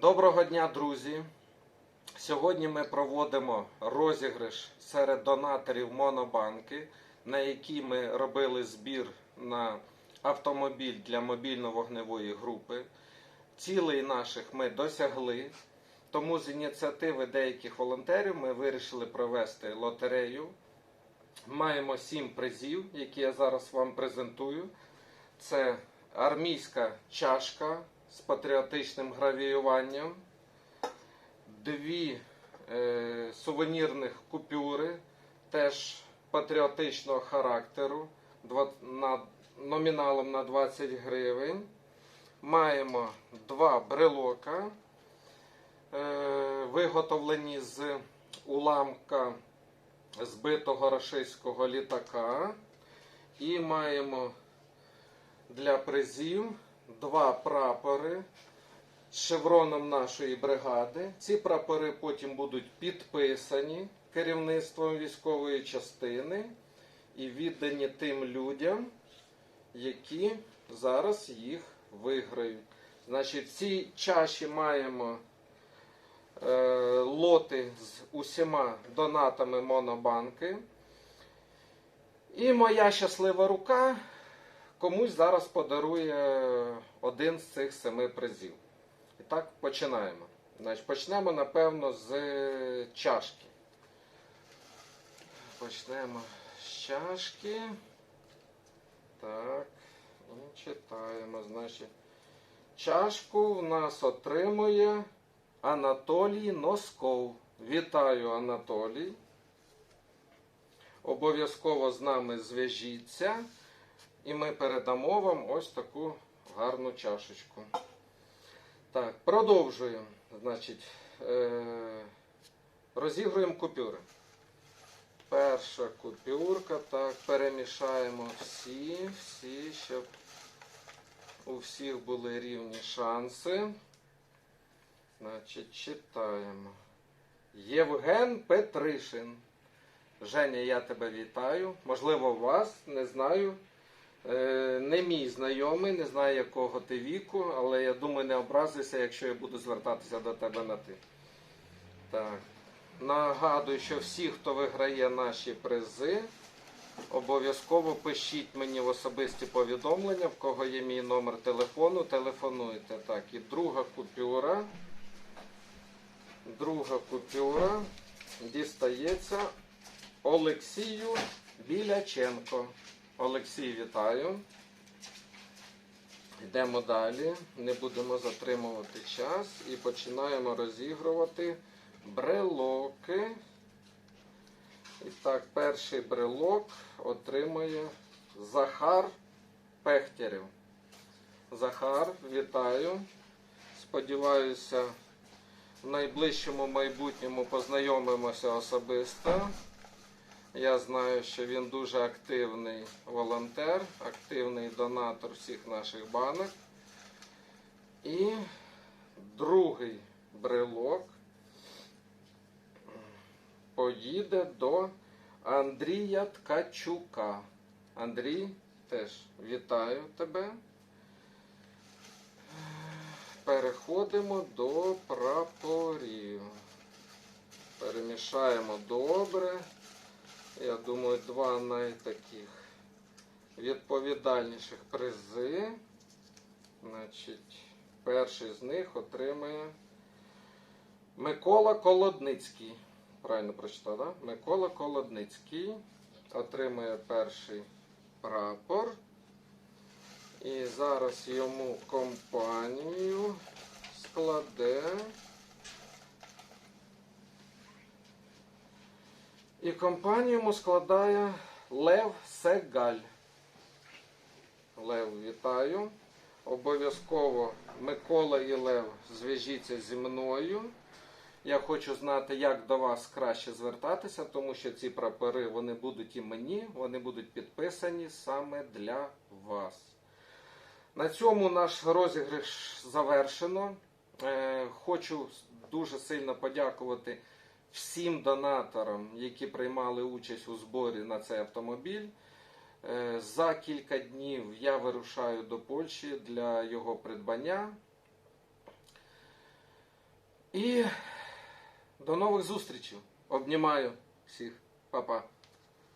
Доброго дня, друзі! Сьогодні ми проводимо розіграш серед донаторів Монобанки, на який ми робили збір на автомобіль для мобільно-вогневої групи. Цілей наших ми досягли. Тому з ініціативи деяких волонтерів ми вирішили провести лотерею. Маємо сім призів, які я зараз вам презентую. Це армійська чашка з патріотичним гравіюванням, дві е, сувенірних купюри, теж патріотичного характеру, два, на, номіналом на 20 гривень. Маємо два брелока, е, виготовлені з уламка збитого рашистського літака. І маємо для призів два прапори з шевроном нашої бригади. Ці прапори потім будуть підписані керівництвом військової частини і віддані тим людям, які зараз їх виграють. Значить, в цій чаші маємо е, лоти з усіма донатами Монобанки. І моя щаслива рука комусь зараз подарує один з цих семи призів. І так, починаємо. Значить, почнемо, напевно, з чашки. Почнемо з чашки. Так, і читаємо. Значить, чашку в нас отримує Анатолій Носков. Вітаю, Анатолій. Обов'язково з нами зв'яжіться. І ми передамо вам ось таку гарну чашечку. Так, продовжуємо. Значить, е- розігруємо купюри. Перша купюрка. Так, перемішаємо всі, всі, щоб у всіх були рівні шанси. Значить, читаємо. Євген Петришин. Женя, я тебе вітаю. Можливо, вас, не знаю. Е, Не мій знайомий, не знаю якого ти віку, але я думаю, не образися, якщо я буду звертатися до тебе на ти. Так. Нагадую, що всі, хто виграє наші призи, обов'язково пишіть мені в особисті повідомлення, в кого є мій номер телефону, телефонуйте. Так, і друга купюра. Друга купюра дістається Олексію Біляченко. Олексій, вітаю. Йдемо далі. Не будемо затримувати час і починаємо розігрувати брелоки. І так, перший брелок отримує Захар Пехтерів. Захар, вітаю. Сподіваюся, в найближчому майбутньому познайомимося особисто. Я знаю, що він дуже активний волонтер, активний донатор всіх наших банок. І другий брелок поїде до Андрія Ткачука. Андрій, теж вітаю тебе. Переходимо до прапорів. Перемішаємо добре. Я думаю, два найтаких відповідальніших призи. Значить, перший з них отримає Микола Колодницький. Правильно прочитав, так? Да? Микола Колодницький отримує перший прапор. І зараз йому компанію складе. І компанію складає Лев Сегаль. Лев, вітаю. Обов'язково Микола і Лев зв'яжіться зі мною. Я хочу знати, як до вас краще звертатися, тому що ці прапори вони будуть і мені, вони будуть підписані саме для вас. На цьому наш розіграш завершено. Е, Хочу дуже сильно подякувати всім донаторам, які приймали участь у зборі на цей автомобіль. Е, За кілька днів я вирушаю до Польщі для його придбання. І до нових зустрічей. Обнімаю всіх. Па-па.